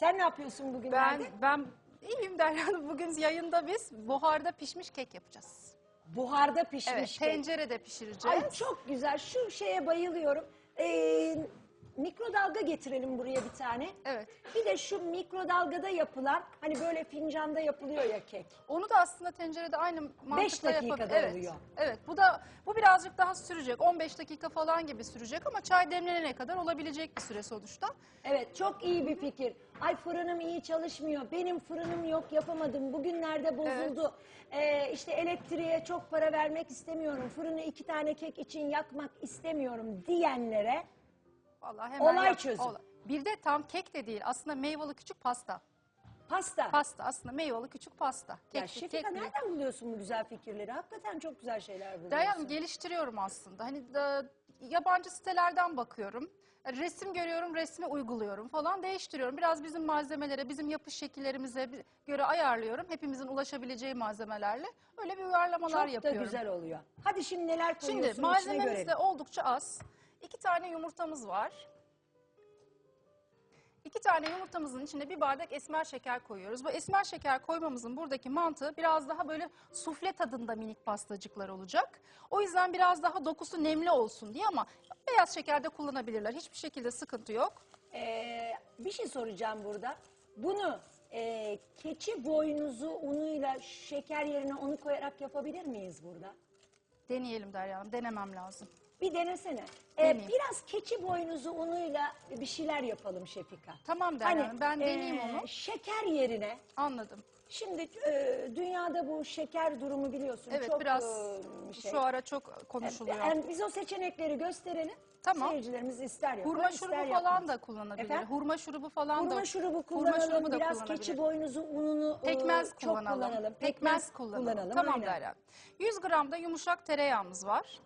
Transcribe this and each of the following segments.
Sen ne yapıyorsun bugünlerde? Ben ben iyiyim Derya Hanım. Bugün yayında biz buharda pişmiş kek yapacağız. Buharda pişmiş Evet, kek. tencerede pişireceğiz. Ay çok güzel. Şu şeye bayılıyorum. Ee, mikrodalga getirelim buraya bir tane. Evet. Bir de şu mikrodalgada yapılan hani böyle fincanda yapılıyor ya kek. Onu da aslında tencerede aynı mantıkla dakikada yapabilir. Evet. oluyor. Evet. Bu da bu birazcık daha sürecek. 15 dakika falan gibi sürecek ama çay demlenene kadar olabilecek bir süre sonuçta. Evet çok iyi bir fikir. Ay fırınım iyi çalışmıyor. Benim fırınım yok yapamadım. Bugünlerde bozuldu. Ee, işte elektriğe çok para vermek istemiyorum. Fırını iki tane kek için yakmak istemiyorum diyenlere Vallahi hemen Olay yap- çözüm. olay. Bir de tam kek de değil. Aslında meyveli küçük pasta. pasta. Pasta aslında meyveli küçük pasta. ya Kek, Şefika kek değil. nereden buluyorsun bu güzel fikirleri? Hakikaten çok güzel şeyler buluyorsun. Derya Hanım geliştiriyorum aslında. Hani da, yabancı sitelerden bakıyorum. Resim görüyorum, resmi uyguluyorum falan değiştiriyorum. Biraz bizim malzemelere, bizim yapış şekillerimize göre ayarlıyorum. Hepimizin ulaşabileceği malzemelerle öyle bir uyarlamalar çok yapıyorum. da güzel oluyor. Hadi şimdi neler koyuyorsun Şimdi malzememiz de oldukça az. İki tane yumurtamız var. İki tane yumurtamızın içine bir bardak esmer şeker koyuyoruz. Bu esmer şeker koymamızın buradaki mantığı biraz daha böyle sufle tadında minik pastacıklar olacak. O yüzden biraz daha dokusu nemli olsun diye ama beyaz şeker de kullanabilirler. Hiçbir şekilde sıkıntı yok. Ee, bir şey soracağım burada. Bunu e, keçi boynuzu unuyla şeker yerine onu koyarak yapabilir miyiz burada? Deneyelim Derya Hanım, denemem lazım. Bir denesene. Ee, Deneyeyim. biraz keçi boynuzu unuyla bir şeyler yapalım Şefika. Tamam Derya Hanım, ben deneyeyim e, onu. Şeker yerine Anladım. Şimdi e, dünyada bu şeker durumu biliyorsun Evet çok biraz e, şey. şu ara çok konuşuluyor. Yani biz o seçenekleri gösterelim. Tamam. Seyircilerimiz ister yapar, Hurma ister şurubu yapmaz. falan da kullanabilir. Efendim? Hurma şurubu falan da. Hurma şurubu Hurma kullanalım, şurubu da biraz kullanabilir. keçi boynuzu ununu e, Pekmez çok kullanalım. kullanalım. Pekmez kullanalım. Tamam. Derya. 100 gram da yumuşak tereyağımız var.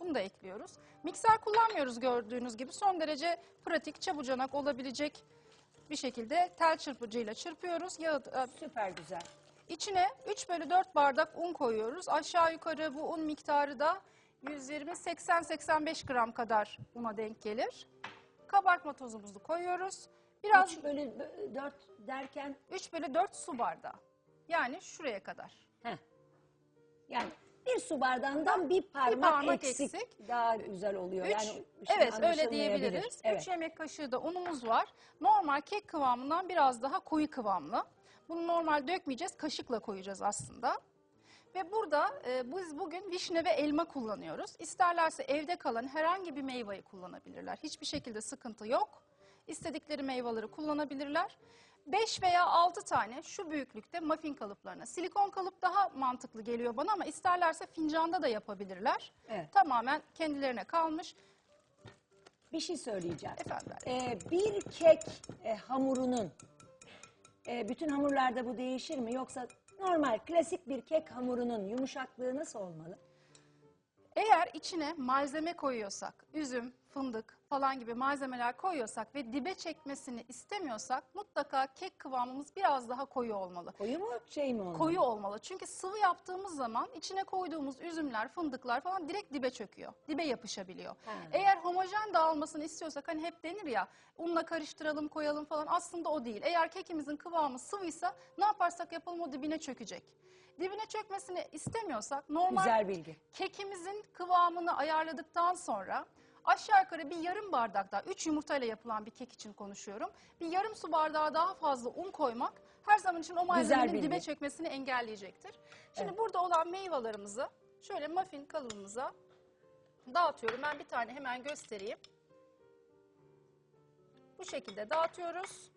Bunu da ekliyoruz. Mikser kullanmıyoruz gördüğünüz gibi. Son derece pratik, çabucanak olabilecek bir şekilde tel çırpıcıyla çırpıyoruz. Yağı, Süper güzel. İçine 3 bölü 4 bardak un koyuyoruz. Aşağı yukarı bu un miktarı da 120-80-85 gram kadar una denk gelir. Kabartma tozumuzu koyuyoruz. Biraz 3 bölü 4 derken 3 bölü 4 su bardağı. Yani şuraya kadar. heh. yani bir su bardağından bir parmak, parmak eksik, eksik. daha güzel oluyor. Üç- yani evet öyle diyebiliriz. 3 Evet. yemek kaşığı da unumuz var. Normal kek kıvamından biraz daha koyu kıvamlı. Bunu normal dökmeyeceğiz, kaşıkla koyacağız aslında. Ve burada e, biz bugün vişne ve elma kullanıyoruz. İsterlerse evde kalan herhangi bir meyveyi kullanabilirler. Hiçbir şekilde sıkıntı yok. İstedikleri meyveleri kullanabilirler. 5 veya 6 tane şu büyüklükte muffin kalıplarına. Silikon kalıp daha mantıklı geliyor bana ama isterlerse fincanda da yapabilirler. Evet. Tamamen kendilerine kalmış. Bir şey söyleyeceğim. Efendim. Ee, bir kek e, hamurunun e, bütün hamurlarda bu değişir mi yoksa normal klasik bir kek hamurunun yumuşaklığı nasıl olmalı? Eğer içine malzeme koyuyorsak, üzüm, fındık falan gibi malzemeler koyuyorsak ve dibe çekmesini istemiyorsak mutlaka kek kıvamımız biraz daha koyu olmalı. Koyu mu şey mi olmalı? Koyu olmalı. Çünkü sıvı yaptığımız zaman içine koyduğumuz üzümler, fındıklar falan direkt dibe çöküyor. Dibe yapışabiliyor. Ha. Eğer homojen dağılmasını istiyorsak hani hep denir ya unla karıştıralım koyalım falan aslında o değil. Eğer kekimizin kıvamı sıvıysa ne yaparsak yapalım o dibine çökecek. Dibine çökmesini istemiyorsak normal Güzel bilgi. kekimizin kıvamını ayarladıktan sonra aşağı yukarı bir yarım bardak daha, 3 yumurtayla yapılan bir kek için konuşuyorum. Bir yarım su bardağı daha fazla un koymak her zaman için o malzemenin dibe çökmesini engelleyecektir. Şimdi burada olan meyvelerimizi şöyle muffin kalıbımıza dağıtıyorum. Ben bir tane hemen göstereyim. Bu şekilde dağıtıyoruz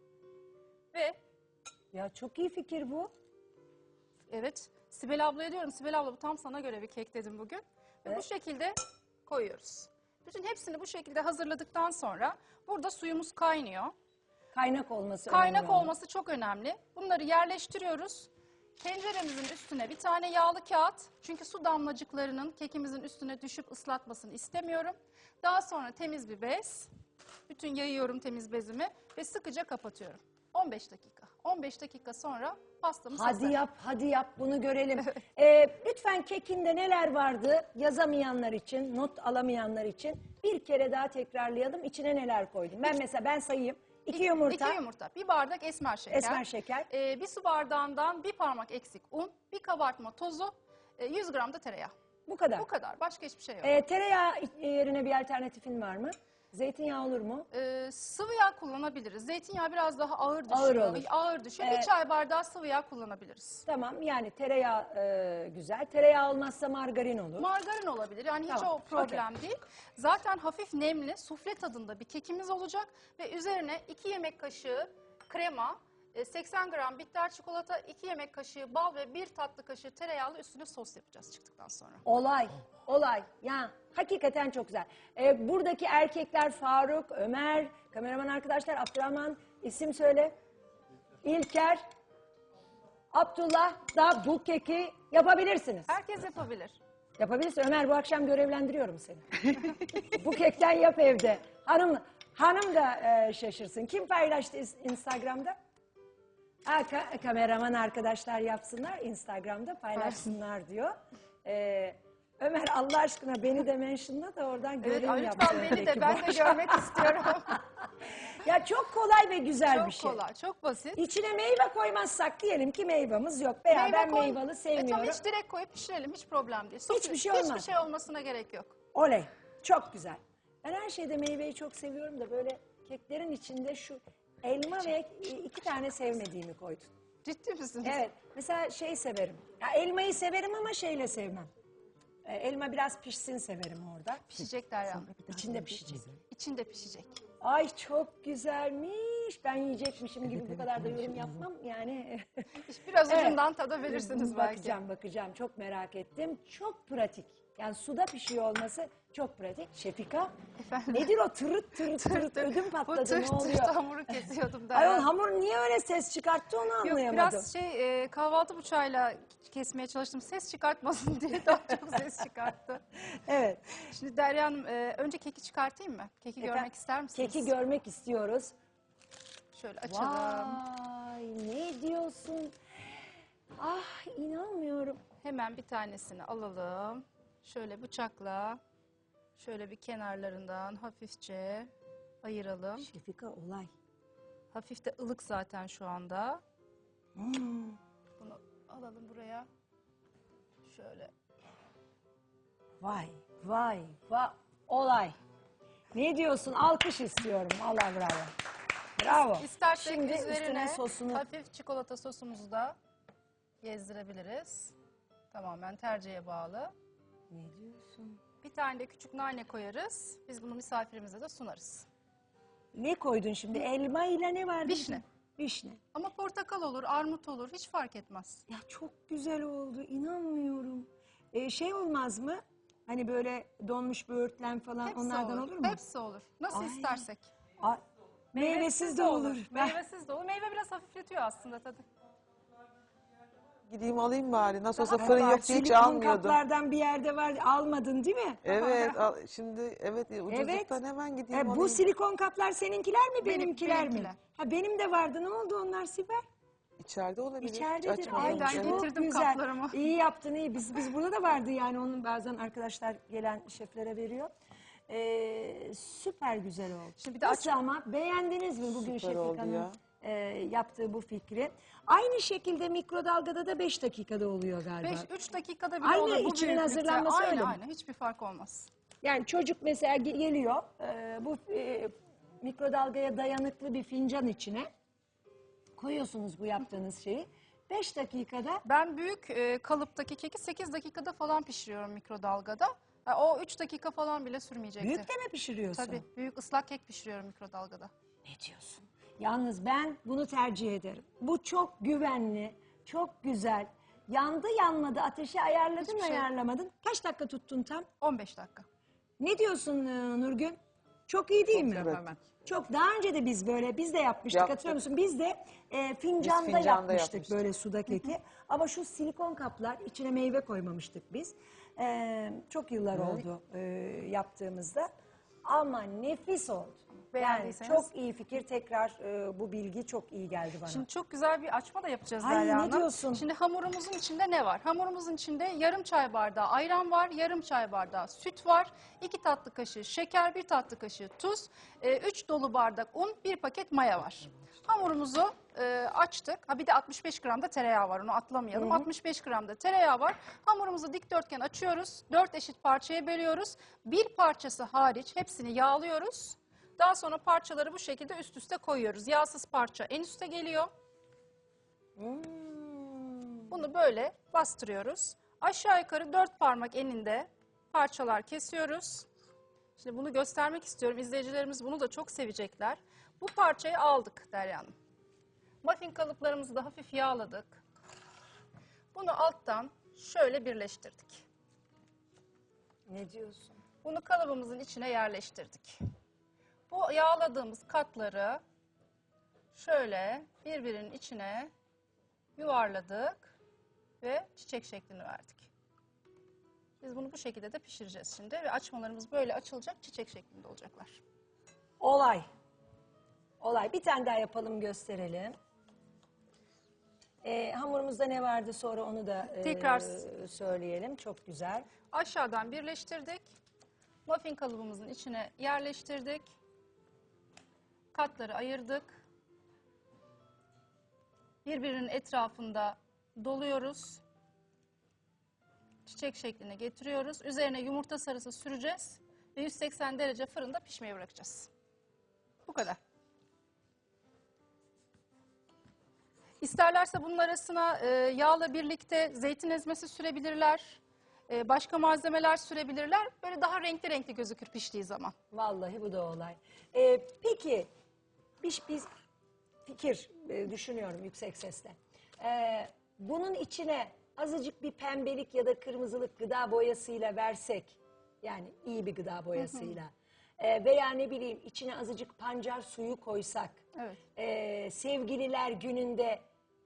ve Ya çok iyi fikir bu. Evet. Sibel ablaya diyorum. Sibel abla bu tam sana göre bir kek dedim bugün. Ve bu Evet. şekilde koyuyoruz. Bütün hepsini bu şekilde hazırladıktan sonra burada suyumuz kaynıyor. Kaynak olması Kaynak önemli olması çok önemli. Bunları yerleştiriyoruz. Tenceremizin üstüne bir tane yağlı kağıt. Çünkü su damlacıklarının kekimizin üstüne düşüp ıslatmasını istemiyorum. Daha sonra temiz bir bez. Bütün yayıyorum temiz bezimi ve sıkıca kapatıyorum. 15 dakika. 15 dakika sonra pastamız hazır. Hadi yap, hadi yap bunu görelim. Ee, lütfen kekinde neler vardı yazamayanlar için, not alamayanlar için bir kere daha tekrarlayalım. İçine neler koydum? Ben mesela ben sayayım. İki yumurta. İki yumurta. Bir bardak esmer şeker. Esmer şeker. Ee, bir su bardağından bir parmak eksik un, bir kabartma tozu, e, 100 gram da tereyağı. Bu kadar. Bu kadar. Başka hiçbir şey yok. Ee, tereyağı yerine bir alternatifin var mı? Zeytinyağı olur mu? Ee, sıvı yağ kullanabiliriz. Zeytinyağı biraz daha ağır düşüyor. Ağır olur. Ağır düşüyor. Ee, bir çay bardağı sıvı yağ kullanabiliriz. Tamam yani tereyağı e, güzel. Tereyağı olmazsa margarin olur. Margarin olabilir. Yani hiç Tamam, o problem değil. Zaten hafif nemli, sufle tadında bir kekimiz olacak ve üzerine 2 yemek kaşığı krema, 80 gram bitter çikolata, 2 yemek kaşığı bal ve 1 tatlı kaşığı tereyağlı üstüne sos yapacağız çıktıktan sonra. Olay, olay. Ya hakikaten çok güzel. Ee, buradaki erkekler Faruk, Ömer, kameraman arkadaşlar Abdurrahman, isim söyle. İlker, Abdullah da bu keki yapabilirsiniz. Herkes yapabilir. Yapabilirsin. Ömer bu akşam görevlendiriyorum seni. bu kekten yap evde. Hanım hanım da e, şaşırsın. Kim paylaştı is- Instagram'da? Ha, ka- kameraman arkadaşlar yapsınlar. Instagram'da paylaşsınlar diyor. Ee, Ömer Allah aşkına beni de mentionla da oradan Evet, yaptığın lütfen beni de ben de görmek istiyorum. Ya çok kolay ve güzel çok bir şey. kolay, çok basit. İçine meyve koymazsak diyelim ki meyvamız yok veya ben koy- meyvalı E, sevmiyorum. tamam hiç direkt koyup pişirelim hiç problem değil. Hiçbir şey Hiçbir olmaz. şey olmasına gerek yok. Oley. Çok güzel. Ben her şeyde meyveyi çok seviyorum da böyle keklerin içinde şu elma ve iki tane sevmediğimi koydun. Ciddi misiniz? Evet. Mesela şey severim. Ya elmayı severim ama şeyle sevmem. Ee, elma biraz pişsin severim orada. Pişecek Derya. İçinde pişecek. İçinde pişecek. Ay çok güzelmiş. Ben yiyecekmişim gibi bu kadar da yorum yapmam. Yani Biraz Evet. ucundan tadabilirsiniz belki. bakacağım bakacağım. Çok merak ettim. Çok pratik. Yani suda pişiyor olması çok pratik. Şefika Efendim? nedir o tırıt tırıt tırıt ödüm Bu patladı tır ne oluyor? hamuru kesiyordum Derya. Ayol hamur niye öyle ses çıkarttı onu Yok anlayamadım. biraz şey e, kahvaltı bıçağıyla kesmeye çalıştım. Ses çıkartmasın diye daha çok ses çıkarttı. Evet. Şimdi Derya Hanım e, önce keki çıkartayım mı? Keki Efendim, görmek ister misiniz? Keki görmek istiyoruz. Şöyle açalım. Vay ne diyorsun? Ah inanmıyorum. Hemen bir tanesini alalım. Şöyle bıçakla şöyle bir kenarlarından hafifçe ayıralım. Şefika olay. Hafif de ılık zaten şu anda. Hmm. Bunu alalım buraya. Şöyle. Vay vay vay olay. Ne diyorsun? Alkış istiyorum. Allah bravo. Bravo. İstersek Şimdi üzerine sosunu hafif çikolata sosumuzu da gezdirebiliriz. Tamamen tercihe bağlı. Ne diyorsun? Bir tane de küçük nane koyarız. Biz bunu misafirimize de sunarız. Ne koydun şimdi? Elma ile ne vardı? Vişne. Vişne. Ama portakal olur, armut olur hiç fark etmez. Ya çok güzel oldu. inanmıyorum. Ee, şey olmaz mı? Hani böyle donmuş böğürtlen falan Hepsi onlardan olur. mu? Hepsi olur. Nasıl Ay. istersek. Ay, meyvesiz de olur. Ben- Meyvesiz de olur. Meyve biraz hafifletiyor aslında tadı. Gideyim alayım bari. Nasıl olsa fırın yok diye hiç almıyordum. kaplardan bir yerde var. Almadın değil mi? Evet, al- şimdi evet ucuzluktan hemen gideyim E, bu alayım. silikon kaplar seninkiler mi Benim- benimkiler mi? benimkiler. Ha benim de vardı. Ne oldu onlar Sibel? İçeride olabilir. İçeridedir. açmadım. Ay Evden Evet. çok getirdim güzel. kaplarımı. İyi yaptın iyi. Biz biz burada da vardı yani onun bazen arkadaşlar gelen şeflere veriyor. Ee, süper güzel oldu. Şimdi bir de Nasıl ama beğendiniz mi bugün Süper oldu ya. E, yaptığı bu fikri? Aynı şekilde mikrodalgada da 5 dakikada oluyor galiba. 5-3 dakikada bile Aynı olur bu içinin büyüklükte. hazırlanması aynı, öyle mi? Aynı hiçbir fark olmaz. Yani çocuk mesela ge- geliyor e, bu e, mikrodalgaya dayanıklı bir fincan içine koyuyorsunuz bu yaptığınız şeyi. 5 dakikada Ben büyük e, kalıptaki keki 8 dakikada falan pişiriyorum mikrodalgada. O 3 dakika falan bile sürmeyecektir. büyük de mi pişiriyorsun? Tabii büyük ıslak kek pişiriyorum mikrodalgada. Ne diyorsun? Yalnız ben bunu tercih ederim. Bu çok güvenli, çok güzel. Yandı yanmadı ateşi ayarladın Hiçbir şey- ayarlamadın. Kaç dakika tuttun tam? 15 dakika. Ne diyorsun e, Nurgün? Çok iyi değil mi? pratik. Çok daha önce de biz böyle biz de yapmıştık Yaptık. hatırlıyor musun? Biz de e, fincanda, fincanda yapmıştık, yapmıştık. böyle suda keki. Ama şu silikon kaplar içine meyve koymamıştık biz. E, çok yıllar oldu e, yaptığımızda. Ama nefis oldu. Yani Beğendiyseniz. çok iyi fikir. Tekrar e, bu bilgi çok iyi geldi bana. Şimdi çok güzel bir açma da yapacağız Ay, Derya ne diyorsun? Şimdi hamurumuzun içinde ne var? Hamurumuzun içinde yarım çay bardağı ayran var, yarım çay bardağı süt var, iki tatlı kaşığı şeker, bir tatlı kaşığı tuz, e, üç dolu bardak un, bir paket maya var. Hamurumuzu e, açtık. Ha bir de 65 gram da tereyağı var onu atlamayalım. 65 gram da tereyağı var. Hamurumuzu dikdörtgen açıyoruz. Dört eşit parçaya bölüyoruz. Bir parçası hariç hepsini yağlıyoruz. Daha sonra parçaları bu şekilde üst üste koyuyoruz. Yağsız parça en üste geliyor. Hmm. Bunu böyle bastırıyoruz. Aşağı yukarı dört parmak eninde parçalar kesiyoruz. Şimdi bunu göstermek istiyorum. İzleyicilerimiz bunu da çok sevecekler. Bu parçayı aldık Derya Hanım. Muffin kalıplarımızı da hafif yağladık. Bunu alttan şöyle birleştirdik. Ne diyorsun? Bunu kalıbımızın içine yerleştirdik. Bu yağladığımız katları şöyle birbirinin içine yuvarladık ve çiçek şeklini verdik. Biz bunu bu şekilde de pişireceğiz şimdi ve açmalarımız böyle açılacak çiçek şeklinde olacaklar. Olay. Olay. Bir tane daha yapalım gösterelim. Ee, hamurumuzda ne vardı sonra onu da e, Tekrar- söyleyelim. Çok güzel. Aşağıdan birleştirdik. Muffin kalıbımızın içine yerleştirdik. Katları ayırdık. Birbirinin etrafında doluyoruz. Çiçek şekline getiriyoruz. Üzerine yumurta sarısı süreceğiz. Ve 180 derece fırında pişmeye bırakacağız. Bu kadar. İsterlerse bunun arasına e, yağla birlikte zeytin ezmesi sürebilirler. E, başka malzemeler sürebilirler. Böyle daha renkli renkli gözükür piştiği zaman. Vallahi bu da olay. Ee, peki bir, bir fikir e, düşünüyorum yüksek sesle. Ee, bunun içine azıcık bir pembelik ya da kırmızılık gıda boyasıyla versek, yani iyi bir gıda boyasıyla e, veya ne bileyim içine azıcık pancar suyu koysak, Evet. e, sevgililer gününde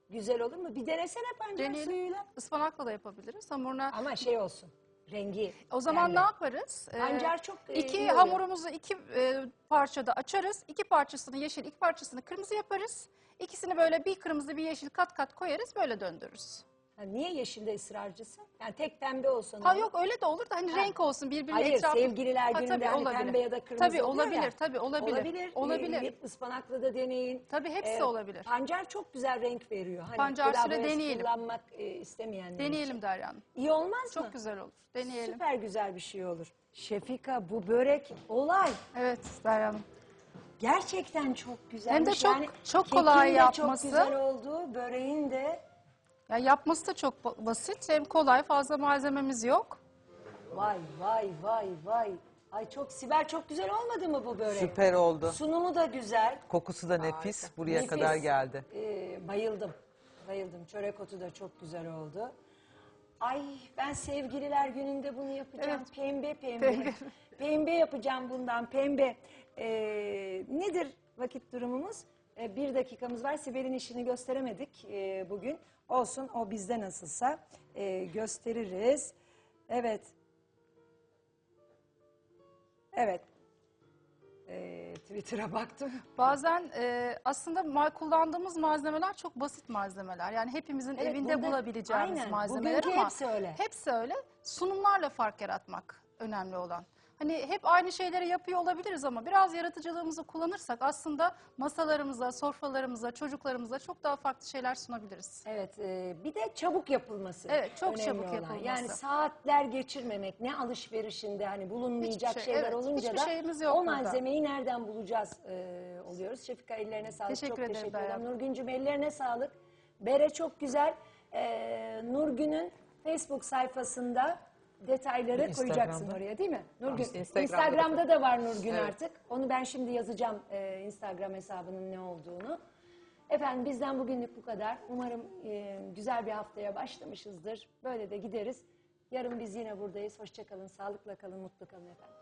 güzel olur mu? Bir denesene pancar Deneyelim. suyuyla. Ispanakla da yapabiliriz. Hamuruna Ama şey olsun, rengi. O zaman pembe. ne yaparız? Ee, Pancar çok, e, iki iyi oluyor. hamurumuzu iki e, parçada açarız. İki parçasını yeşil, iki parçasını kırmızı yaparız. İkisini böyle bir kırmızı bir yeşil kat kat koyarız. Böyle döndürürüz. Ha, niye yeşilde ısrarcısın? Yani tek pembe olsa ne Ha olur? yok öyle de olur da hani Ha. renk olsun birbirine Hayır etrafı. sevgililer Ha, gününde tabii, hani olabilir. pembe ya da kırmızı Tabii oluyor olabilir, ya. tabii olabilir. Olabilir. Olabilir. Bir, bir ıspanakla da deneyin. Tabii hepsi olabilir. Pancar çok güzel renk veriyor. Hani Pancar gıda süre boyası deneyelim. kullanmak e, istemeyenler Deneyelim için. Derya Hanım. İyi olmaz mı? Çok güzel olur. Deneyelim. Süper güzel bir şey olur. Şefika bu börek olay. Evet Derya Hanım. Gerçekten çok güzel. Hem de çok- çok kolay yapması. çok güzel oldu. Böreğin de. Ya yapması da çok ba- basit. Hem kolay fazla malzememiz yok. Vay vay vay vay. Ay çok Sibel çok güzel olmadı mı bu börek? Süper oldu. Sunumu da güzel. Kokusu da nefis. Buraya Nefis. kadar geldi. Ee, bayıldım. Bayıldım. Çörek otu da çok güzel oldu. Ay ben sevgililer gününde bunu yapacağım. Evet. Pembe pembe. Pembe. Pembe. yapacağım bundan pembe. Ee, nedir vakit durumumuz? Ee, bir dakikamız var. Sibel'in işini gösteremedik ee, bugün. Olsun o bizde nasılsa ee, gösteririz. Evet. Evet. Ee, Twitter'a baktım. Bazen e, aslında ma- kullandığımız malzemeler çok basit malzemeler. Yani hepimizin Evet, evinde burada- bulabileceğimiz aynen, malzemeler bugünkü ama hepsi öyle. hepsi öyle. Sunumlarla fark yaratmak önemli olan. Hani hep aynı şeyleri yapıyor olabiliriz ama biraz yaratıcılığımızı kullanırsak aslında masalarımıza, sofralarımıza, çocuklarımıza çok daha farklı şeyler sunabiliriz. Evet, e, bir de çabuk yapılması. Evet, çok önemli çabuk olan. yapılması. Yani saatler geçirmemek, ne alışverişinde hani bulunmayacak Hiçbir şey, şeyler evet, olunca da yok o burada. malzemeyi nereden bulacağız e, oluyoruz. Şefika ellerine sağlık. Teşekkür çok teşekkür ederim. Nurgüncüm ellerine sağlık. Bere çok güzel. E, Nurgün'ün Facebook sayfasında detayları Instagram'da. koyacaksın oraya değil mi? Nurgün. Instagram'da Instagram'da, da var Nurgün Evet. artık. Onu ben şimdi yazacağım e, Instagram hesabının ne olduğunu. Efendim bizden bugünlük bu kadar. Umarım e, güzel bir haftaya başlamışızdır. Böyle de gideriz. Yarın biz yine buradayız. Hoşçakalın, sağlıkla kalın, mutlu kalın efendim.